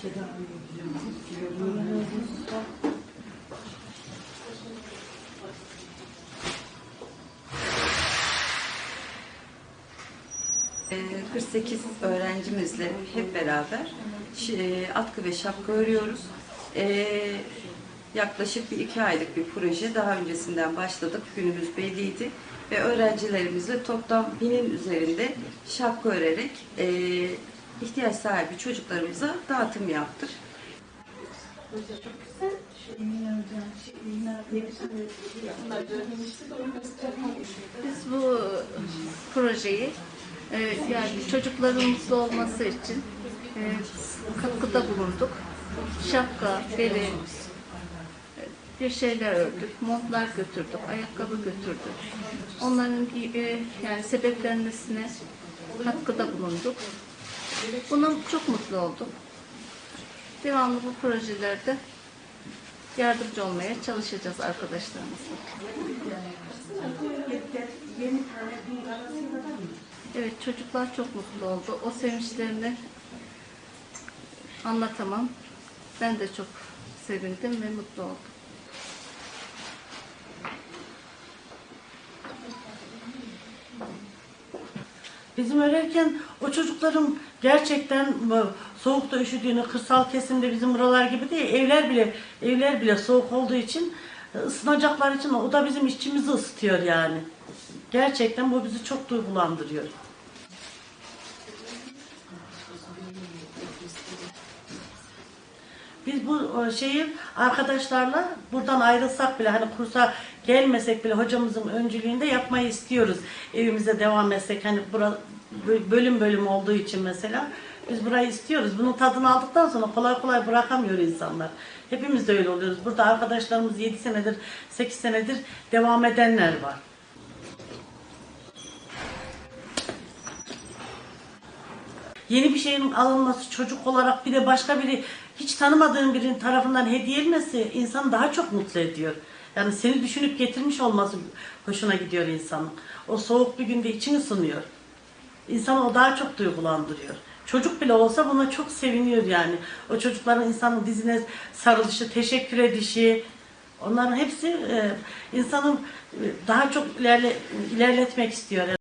Ee, 48 öğrencimizle hep beraber e, atkı ve şapka örüyoruz. Ee, Yaklaşık bir iki aylık bir proje. Daha öncesinden başladık. Günümüz belliydi. Ve öğrencilerimizle toplam binin üzerinde şapka örerek e, ihtiyaç sahibi çocuklarımıza dağıtım yaptık. Biz bu projeyi e, yani çocukların mutlu olması için e, katkıda bulunduk. Şapka, bere, bir şeyler ördük, montlar götürdük, ayakkabı götürdük. Onların e, yani sebeplenmesine katkıda bulunduk. Buna çok mutlu olduk. Devamlı bu projelerde yardımcı olmaya çalışacağız arkadaşlarımızla. Evet çocuklar çok mutlu oldu. O sevinçlerini anlatamam. Ben de çok sevindim ve mutlu oldum. Bizim örerken o çocukların gerçekten bu soğukta üşüdüğünü, kırsal kesimde bizim buralar gibi değil, evler bile evler bile soğuk olduğu için e, ısınacaklar için o da bizim içimizi ısıtıyor yani. Gerçekten bu bizi çok duygulandırıyor. Biz bu o, şeyi arkadaşlarla buradan ayrılsak bile hani kursa gelmesek bile hocamızın öncülüğünde yapmayı istiyoruz. Evimize devam etsek hani bura, bö- bölüm bölüm olduğu için mesela biz burayı istiyoruz. Bunun tadını aldıktan sonra kolay kolay bırakamıyor insanlar. Hepimiz de öyle oluyoruz. Burada arkadaşlarımız 7 senedir, 8 senedir devam edenler var. Yeni bir şeyin alınması çocuk olarak bir de başka biri hiç tanımadığın birinin tarafından hediye edilmesi insanı daha çok mutlu ediyor. Yani seni düşünüp getirmiş olması hoşuna gidiyor insanın. O soğuk bir günde için ısınıyor. İnsanı o daha çok duygulandırıyor. Çocuk bile olsa buna çok seviniyor yani. O çocukların insanın dizine sarılışı, teşekkür edişi, onların hepsi e, insanın e, daha çok ilerle, ilerletmek istiyor.